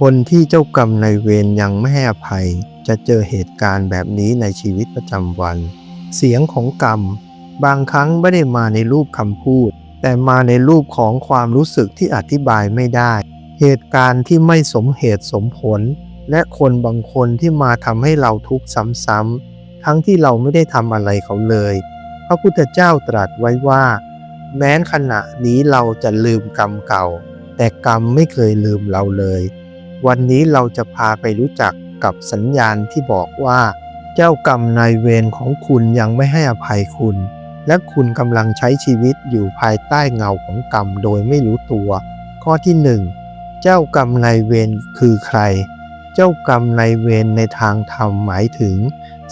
คนที่เจ้ากรรมในเวรยังไม่ให้อภัย จะเจอเหตุการณ์แบบนี้ในชีวิตประจำวัน เสียงของกรรม บางครั้งไม่ได้มาในรูปคำพูด แต่มาในรูปของความรู้สึกที่อธิบายไม่ได้ เหตุการณ์ที่ไม่สมเหตุสมผล และคนบางคนที่มาทำให้เราทุกข์ซ้ำๆทั้งที่เราไม่ได้ทำอะไรเขาเลย พระพุทธเจ้าตรัสไว้ว่า แม้นขณะนี้เราจะลืมกรรมเก่า แต่กรรมไม่เคยลืมเราเลย วันนี้เราจะพาไปรู้จักกับสัญญาณที่บอกว่า เจ้ากรรมนายเวรของคุณยังไม่ให้อภัยคุณ และคุณกำลังใช้ชีวิตอยู่ภายใต้เงาของกรรมโดยไม่รู้ตัว ข้อที่หนึ่งเจ้ากรรมนายเวรคือใคร เจ้ากรรมนายเวรในทางธรรมหมายถึง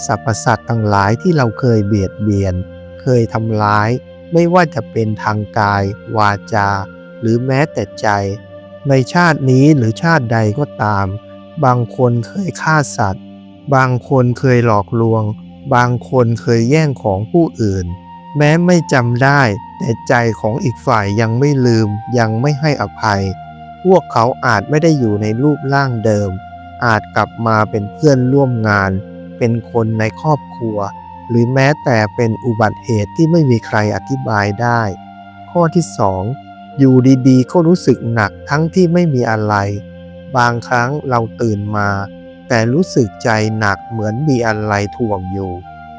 สรรพสัตว์ทั้งหลายที่เราเคยเบียดเบียน เคยทำร้าย ไม่ว่าจะเป็นทางกาย วาจา หรือแม้แต่ใจ ในชาตินี้หรือชาติใดก็ตาม บางคนเคยฆ่าสัตว์ บางคนเคยหลอกลวง บางคนเคยแย่งของผู้อื่น แม้ไม่จำได้ แต่ใจของอีกฝ่ายยังไม่ลืม ยังไม่ให้อภัย พวกเขาอาจไม่ได้อยู่ในรูปร่างเดิม อาจกลับมาเป็นเพื่อนร่วมงาน เป็นคนในครอบครัว หรือแม้แต่เป็นอุบัติเหตุที่ไม่มีใครอธิบายได้ ข้อที่ 2 อยู่ดีๆก็รู้สึกหนักทั้งที่ไม่มีอะไร บางครั้งเราตื่นมา แต่รู้สึกใจหนักเหมือนมีอะไรถ่วงอยู่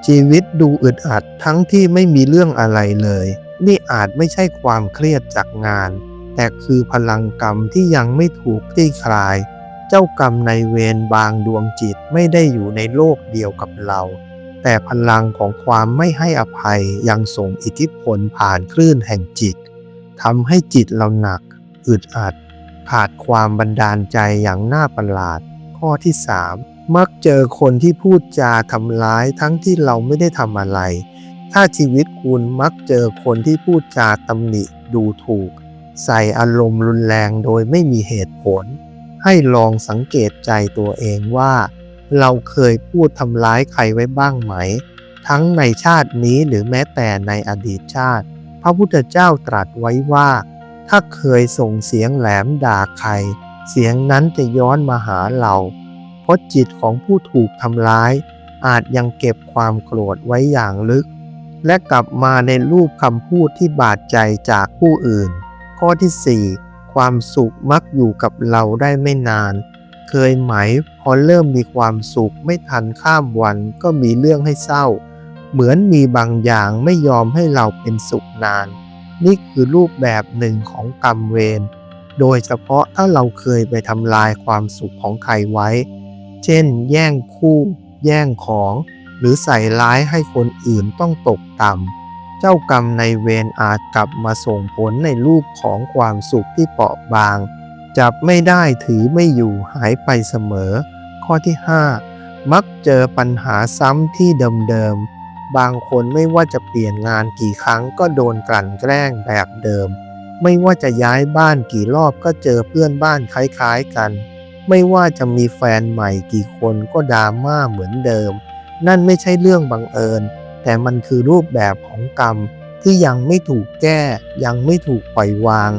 ชีวิตดูอึดอัดทั้งที่ไม่มีเรื่องอะไรเลย นี่อาจไม่ใช่ความเครียดจากงาน แต่คือพลังกรรมที่ยังไม่ถูกคลี่คลาย เจ้ากรรมในเวรบางดวงจิตไม่ได้อยู่ในโลกเดียวกับเราแต่พลังของความไม่ให้อภัยยังส่งอิทธิพลผ่านคลื่นแห่งจิต ทำให้จิตเราหนัก อึดอัด ขาดความบันดาลใจอย่างน่าประหลาด ข้อที่ 3 มักเจอคนที่พูดจาทำร้ายทั้งที่เราไม่ได้ทำอะไร ถ้าชีวิตคุณมักเจอคนที่พูดจาตำหนิดูถูก ใส่อารมณ์รุนแรงโดยไม่มีเหตุผล ให้ลองสังเกตใจตัวเองว่า เราเคยพูดทำร้ายใครไว้บ้างไหม ทั้งในชาตินี้หรือแม้แต่ในอดีตชาติ พระพุทธเจ้าตรัสไว้ว่า ถ้าเคยส่งเสียงแหลมด่าใคร เสียงนั้นจะย้อนมาหาเรา เพราะจิตของผู้ถูกทำร้าย อาจยังเก็บความโกรธไว้อย่างลึก และกลับมาในรูปคำพูดที่บาดใจจากผู้อื่น ข้อที่ 4 ความสุขมักอยู่กับเราได้ไม่นาน เคยไหมพอเริ่มมีความสุขไม่ทันข้ามวันก็มีเรื่องให้เศร้า เหมือนมีบางอย่างไม่ยอมให้เราเป็นสุขนาน นี่คือรูปแบบหนึ่งของกรรมเวร โดยเฉพาะถ้าเราเคยไปทำลายความสุขของใครไว้ เช่น แย่งคู่ แย่งของ หรือใส่ร้ายให้คนอื่นต้องตกต่ำ เจ้ากรรมในเวรอาจกลับมาส่งผลในรูปของความสุขที่เปราะบาง จับไม่ได้ถือไม่อยู่หายไปเสมอ ข้อที่ 5 มักเจอปัญหาซ้ำที่เดิมๆ บางคนไม่ว่าจะเปลี่ยนงานกี่ครั้งก็โดนกลั่นแกล้งแบบเดิม ไม่ว่าจะย้ายบ้านกี่รอบก็เจอเพื่อนบ้านคล้ายๆกัน ไม่ว่าจะมีแฟนใหม่กี่คนก็ดราม่าเหมือนเดิม นั่นไม่ใช่เรื่องบังเอิญ แต่มันคือรูปแบบของกรรมที่ยังไม่ถูกแก้ ยังไม่ถูกปล่อยวาง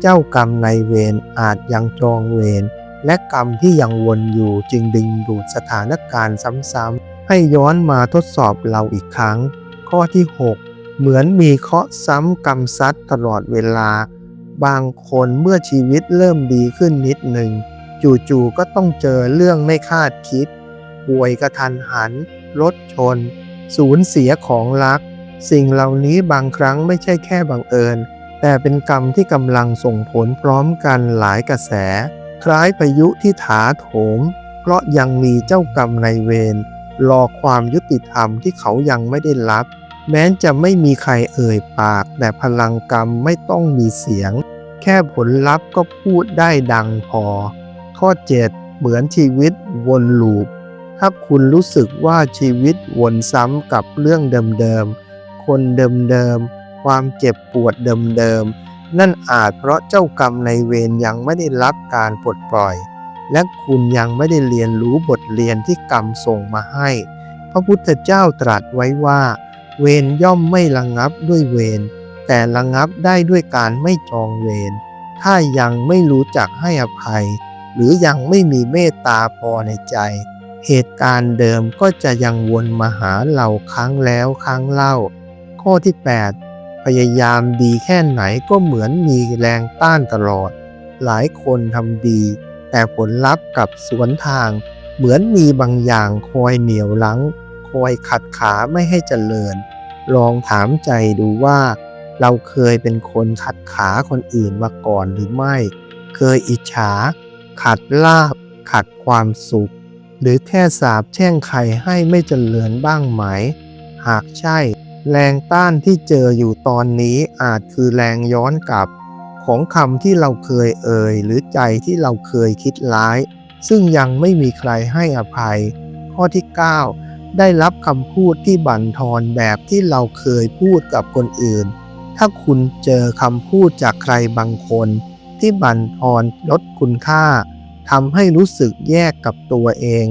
เจ้ากรรมในเวรอาจยังจองเวรและกรรมที่ยังวนอยู่จึงดึงดูดสถานการณ์ซ้ำๆ ให้ย้อนมาทดสอบเราอีกครั้ง ข้อที่ 6 เหมือนมีเคาะซ้ำกรรมซัดตลอดเวลา บางคนเมื่อชีวิตเริ่มดีขึ้นนิดหนึ่ง จู่ๆก็ต้องเจอเรื่องไม่คาดคิด ป่วยกระทันหัน รถชน สูญเสียของรัก สิ่งเหล่านี้บางครั้งไม่ใช่แค่บังเอิญ แต่เป็นกรรมที่กำลังส่งผลพร้อมกันหลายกระแส คล้ายพายุที่ถาโถม เพราะยังมีเจ้ากรรมในเวร รอความยุติธรรมที่เขายังไม่ได้รับ แม้จะไม่มีใครเอ่ยปาก แต่พลังกรรมไม่ต้องมีเสียง แค่ผลลัพธ์ก็พูดได้ดังพอ ข้อ 7 เหมือนชีวิตวนลูป ถ้าคุณรู้สึกว่าชีวิตวนซ้ำกับเรื่องเดิมๆ คนเดิมๆ ความเจ็บปวดเดิมๆ นั่นอาจเพราะเจ้ากรรมในเวรยังไม่ได้รับการปลดปล่อย และคุณยังไม่ได้เรียนรู้บทเรียนที่กรรมส่งมาให้ พระพุทธเจ้าตรัสไว้ว่า เวรย่อมไม่ระงับด้วยเวรแต่ระงับได้ด้วยการไม่จองเวรถ้ายังไม่รู้จักให้อภัย หรือยังไม่มีเมตตาพอในใจ เหตุการณ์เดิมก็จะยังวนมาหาเราครั้งแล้วครั้งเล่า ข้อที่ 8 พยายามดีแค่ไหนก็เหมือนมีแรงต้านตลอด หลายคนทำดี แต่ผลลัพธ์กับสวนทาง เหมือนมีบางอย่างคอยเหนียวลังคอยขัดขาไม่ให้เจริญ ลองถามใจดูว่า เราเคยเป็นคนขัดขาคนอื่นมาก่อนหรือไม่ เคยอิจฉา ขัดลาบ ขัดความสุข หรือแค่สาบแช่งใครให้ไม่เจริญบ้างไหม หากใช่ แรงต้านที่เจออยู่ตอนนี้อาจคือแรงย้อนกลับ ของคำที่เราเคยเอ่ย หรือใจที่เราเคยคิดร้าย ซึ่งยังไม่มีใครให้อภัย ข้อที่ 9 ได้รับคำพูดที่บั่นทอนแบบที่เราเคยพูดกับคนอื่น ถ้าคุณเจอคำพูดจากใครบางคน ที่บั่นทอนลดคุณค่าทำให้รู้สึกแยกกับตัวเอง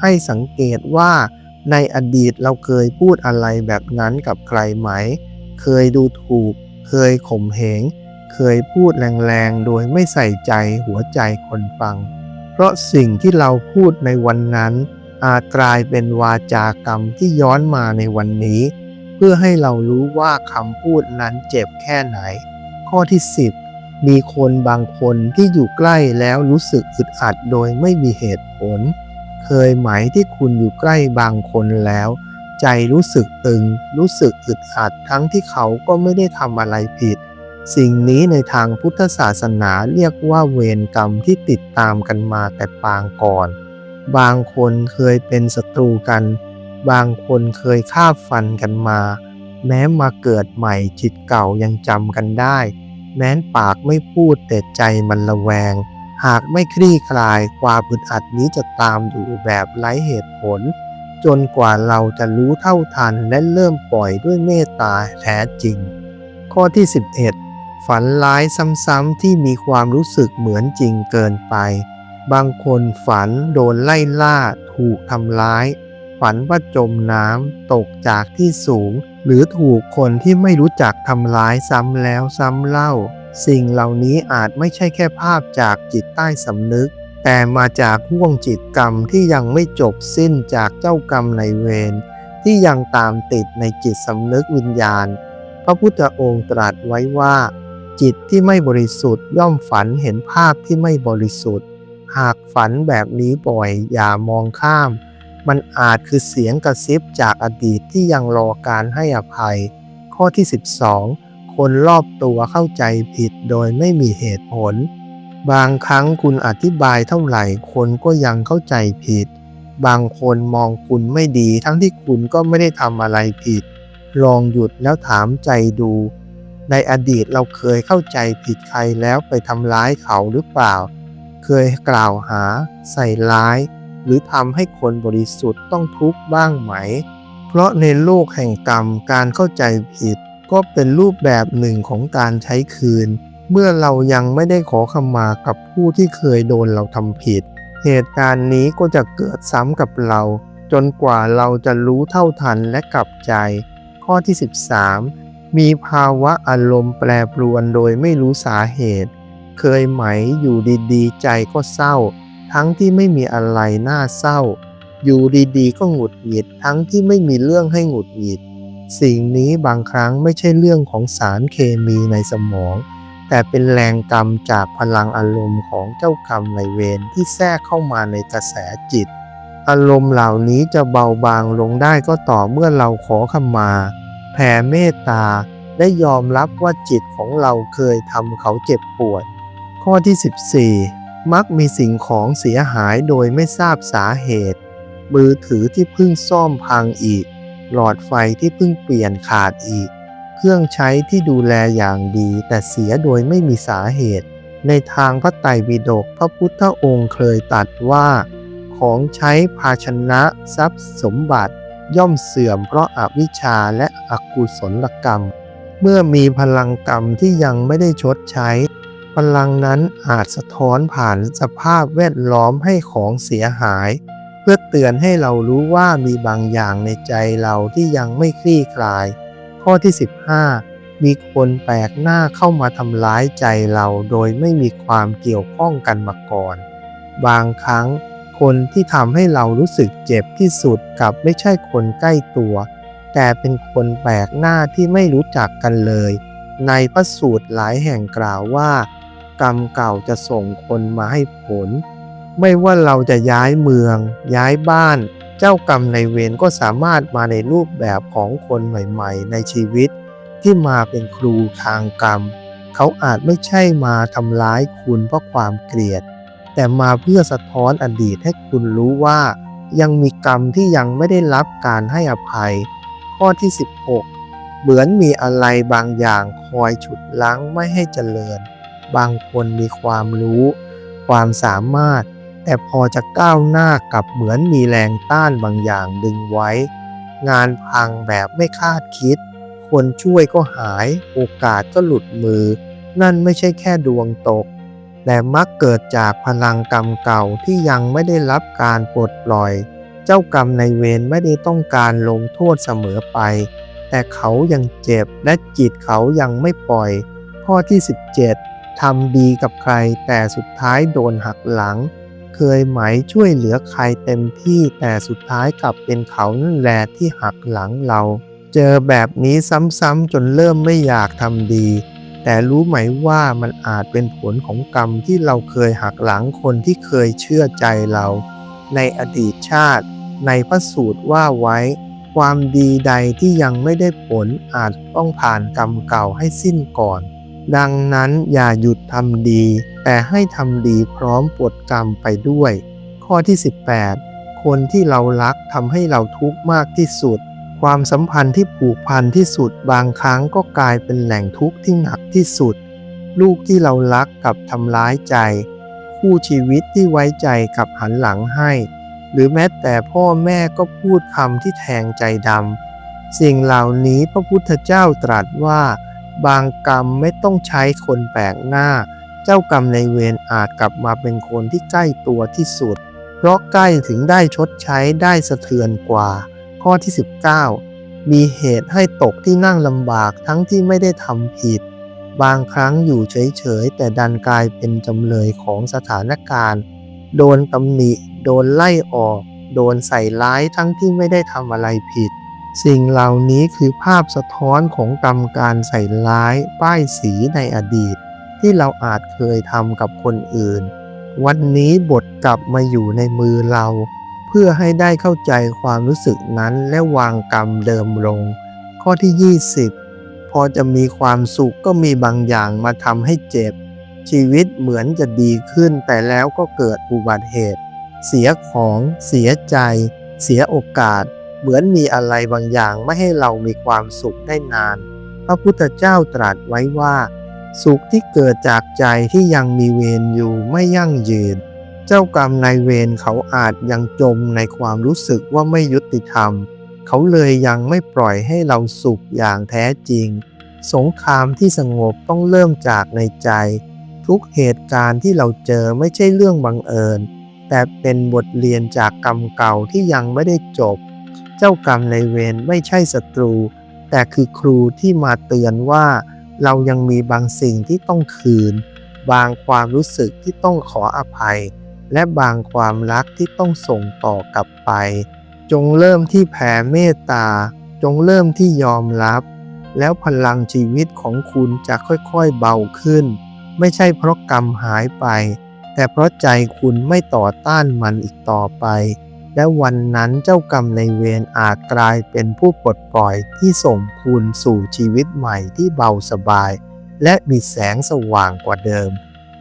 ให้สังเกตว่าในอดีตเราเคยพูดอะไรแบบนั้นกับใครไหม เคยดูถูก เคยข่มเหง เคยพูดแรงๆ โดยไม่ใส่ใจหัวใจคนฟัง เพราะสิ่งที่เราพูดในวันนั้น อาจกลายเป็นวาจากรรมที่ย้อนมาในวันนี้ เพื่อให้เรารู้ว่าคำพูดนั้นเจ็บแค่ไหน ข้อที่ 10 มีคนบางคนที่อยู่ใกล้แล้วรู้สึกอึดอัดโดยไม่มีเหตุผล เคยไหมที่คุณอยู่ใกล้บางคนแล้วใจรู้สึกตึง รู้สึกอึดอัดทั้งที่เขาก็ไม่ได้ทำอะไรผิด สิ่งนี้ในทางพุทธศาสนาเรียกว่าเวรกรรมที่ติดตามกันมาแต่ปางก่อน บางคนเคยเป็นศัตรูกัน บางคนเคยฆ่าฟันกันมา แม้มาเกิดใหม่จิตเก่ายังจำกันได้ แม้นปากไม่พูดแต่ใจมันระแวง หากไม่คลี่คลายความอึดอัดนี้จะตามอยู่แบบไร้เหตุผล จนกว่าเราจะรู้เท่าทันและเริ่มปล่อยด้วยเมตตาแท้จริง ข้อที่ 11 ฝันร้ายซ้ำๆที่มีความรู้สึกเหมือนจริงเกินไป บางคนฝันโดนไล่ล่าถูกทำร้าย ฝันว่าจมน้ำตกจากที่สูง หรือถูกคนที่ไม่รู้จักทำร้ายซ้ำแล้วซ้ำเล่า สิ่งเหล่านี้อาจไม่ใช่แค่ภาพจากจิตใต้สำนึก แต่มาจากห่วงจิตกรรมที่ยังไม่จบสิ้นจากเจ้ากรรมในเวรที่ยังตามติดในจิตสำนึกวิญญาณพระพุทธองค์ตรัสไว้ว่า จิตที่ไม่บริสุทธิ์ย่อมฝันเห็นภาพที่ไม่บริสุทธิ์ หากฝันแบบนี้บ่อยอย่ามองข้าม มันอาจคือเสียงกระซิบจากอดีตที่ยังรอการให้อภัย ข้อที่ 12 คนรอบตัวเข้าใจผิดโดยไม่มีเหตุผล บางครั้งคุณอธิบายเท่าไหร่คนก็ยังเข้าใจผิด บางคนมองคุณไม่ดีทั้งที่คุณก็ไม่ได้ทำอะไรผิด ลองหยุดแล้วถามใจดู ในอดีตเราเคยเข้าใจผิดใครแล้วไปทำร้ายเขาหรือเปล่า เคยกล่าวหา ใส่ร้าย หรือทำให้คนบริสุทธิ์ต้องทุกข์บ้างไหม เพราะในโลกแห่งกรรมการเข้าใจผิด ก็เป็นรูปแบบหนึ่งของการใช้คืน เมื่อเรายังไม่ได้ขอขมากับผู้ที่เคยโดนเราทำผิด เหตุการณ์นี้ก็จะเกิดซ้ำกับเรา จนกว่าเราจะรู้เท่าทันและกลับใจ ข้อที่ 13 มีภาวะอารมณ์แปรปรวนโดยไม่รู้สาเหตุ เคยไหมอยู่ดีๆ ใจก็เศร้า ทั้งที่ไม่มีอะไรน่าเศร้า อยู่ดีๆ ก็หงุดหงิดทั้งที่ไม่มีเรื่องให้หงุดหงิด สิ่งนี้บางครั้งไม่ใช่เรื่องของสารเคมีในสมอง แต่เป็นแรงกรรมจากพลังอารมณ์ของเจ้ากรรมในเวรที่แทรกเข้ามาในกระแสจิต อารมณ์เหล่านี้จะเบาบางลงได้ก็ต่อเมื่อเราขอขมา แผ่เมตตาและยอมรับว่าจิตของเราเคยทำเขาเจ็บปวด ข้อที่ 14 มักมีสิ่งของเสียหายโดยไม่ทราบสาเหตุ มือถือที่เพิ่งซ่อมพังอีก หลอดไฟที่เพิ่งเปลี่ยนขาดอีก เครื่องใช้ที่ดูแลอย่างดี แต่เสียโดยไม่มีสาเหตุ ในทางพระไตรปิฎกพระพุทธองค์เคยตรัสว่า ของใช้ภาชนะ ทรัพย์สมบัติ ย่อมเสื่อมเพราะอาวิชชาและอกุศลกรรม เมื่อมีพลังกรรมที่ยังไม่ได้ชดใช้ พลังนั้นอาจสะท้อนผ่านสภาพแวดล้อมให้ของเสียหาย เพื่อเตือนให้เรารู้ว่ามีบางอย่างในใจเราที่ยังไม่คลี่คลาย ข้อที่ 15 มีคนแปลกหน้าเข้ามาทำร้ายใจเราโดยไม่มีความเกี่ยวข้องกันมาก่อน บางครั้ง คนที่ทำให้เรารู้สึกเจ็บที่สุดกับไม่ใช่คนใกล้ตัว แต่เป็นคนแปลกหน้าที่ไม่รู้จักกันเลย ในพระสูตรหลายแห่งกล่าวว่า กรรมเก่าจะส่งคนมาให้ผล ไม่ว่าเราจะย้ายเมือง ย้ายบ้าน เจ้ากรรมในเวรก็สามารถมาในรูปแบบของคนใหม่ๆ ในชีวิต ที่มาเป็นครูทางกรรม เขาอาจไม่ใช่มาทำร้ายคุณเพราะความเกลียด แต่มาเพื่อสะท้อนอดีตให้คุณรู้ว่า ยังมีกรรมที่ยังไม่ได้รับการให้อภัย ข้อที่ 16 เหมือนมีอะไรบางอย่างคอยฉุดลั้งไม่ให้เจริญ บางคนมีความรู้ ความสามารถ แต่พอจะก้าวหน้ากับเหมือนมีแรงต้านบางอย่างดึงไว้ งานพังแบบไม่คาดคิด คนช่วยก็หาย โอกาสก็หลุดมือ นั่นไม่ใช่แค่ดวงตก แต่มักเกิดจากพลังกรรมเก่าที่ยังไม่ได้รับการปลดปล่อย เจ้ากรรมในเวรไม่ได้ต้องการลงโทษเสมอไป แต่เขายังเจ็บและจิตเขายังไม่ปล่อย ข้อที่ 17ทำดีกับใครแต่สุดท้ายโดนหักหลัง เคยไหมช่วยเหลือใครเต็มที่แต่สุดท้ายกลับเป็นเขานั่นแหละที่หักหลังเรา เจอแบบนี้ซ้ำๆจนเริ่มไม่อยากทำดี แต่รู้ไหมว่ามันอาจเป็นผลของกรรมที่เราเคยหักหลังคนที่เคยเชื่อใจเรา ในอดีตชาติ ในพระสูตรว่าไว้ ความดีใดที่ยังไม่ได้ผลอาจต้องผ่านกรรมเก่าให้สิ้นก่อน ดังนั้นอย่าหยุดทำดี แต่ให้ทำดีพร้อมปลดกรรมไปด้วย ข้อที่ 18 คนที่เรารักทำให้เราทุกข์มากที่สุด ความสัมพันธ์ที่ผูกพันที่สุดบางครั้งก็กลายเป็นแหล่งทุกข์ที่หนักที่สุด ลูกที่เรารักกับทำร้ายใจ คู่ชีวิตที่ไว้ใจกับหันหลังให้ หรือแม้แต่พ่อแม่ก็พูดคำที่แทงใจดำสิ่งเหล่านี้พระพุทธเจ้าตรัสว่า บางกรรมไม่ต้องใช้คนแปลกหน้า เจ้ากรรมในเวรอาจกลับมาเป็นคนที่ใกล้ตัวที่สุด เพราะใกล้ถึงได้ชดใช้ได้สะเทือนกว่า ข้อที่ 19 มีเหตุให้ตกที่นั่งลำบากทั้งที่ไม่ได้ทำผิด บางครั้งอยู่เฉยๆ แต่ดันกลายเป็นจำเลยของสถานการณ์ โดนตำหนิ โดนไล่ออก โดนใส่ร้ายทั้งที่ไม่ได้ทำอะไรผิด สิ่งเหล่านี้คือภาพสะท้อนของกรรมการใส่ร้าย ป้ายสีในอดีต ที่เราอาจเคยทำกับคนอื่น วันนี้บทกลับมาอยู่ในมือเรา พื่อให้ได้เข้าใจความรู้สึกนั้นและวางกรรมเดิมลง ข้อที่ 20 พอจะมีความสุขก็มีบางอย่างมาทำให้เจ็บ ชีวิตเหมือนจะดีขึ้นแต่แล้วก็เกิดอุบัติเหตุ เสียของ เสียใจ เสียโอกาส เหมือนมีอะไรบางอย่างไม่ให้เรามีความสุขได้นาน พระพุทธเจ้าตรัสไว้ว่า สุขที่เกิดจากใจที่ยังมีเวรอยู่ไม่ยั่งยืน จ้ากรรมนายเวรเขาอาจยังจมในความรู้สึกว่าไม่ยุติธรรม เขาเลยยังไม่ปล่อยให้เราสุขอย่างแท้จริง สงครามที่สงบต้องเริ่มจากในใจ ทุกเหตุการณ์ที่เราเจอไม่ใช่เรื่องบังเอิญ แต่เป็นบทเรียนจากกรรมเก่าที่ยังไม่ได้จบ เจ้ากรรมในายเวรไม่ใช่ศัตรู แต่คือครูที่มาเตือนว่า เรายังมีบางสิ่งที่ต้องคืน บางความรู้สึกที่ต้องขออภัย และบางความรักที่ต้องส่งต่อกลับไป จงเริ่มที่แผ่เมตตา จงเริ่มที่ยอมรับ แล้วพลังชีวิตของคุณจะค่อยๆเบาขึ้น ไม่ใช่เพราะกรรมหายไป แต่เพราะใจคุณไม่ต่อต้านมันอีกต่อไป และวันนั้นเจ้ากรรมในเวรอาจกลายเป็นผู้ปลดปล่อยที่ส่งคุณสู่ชีวิตใหม่ที่เบาสบาย และมีแสงสว่างกว่าเดิม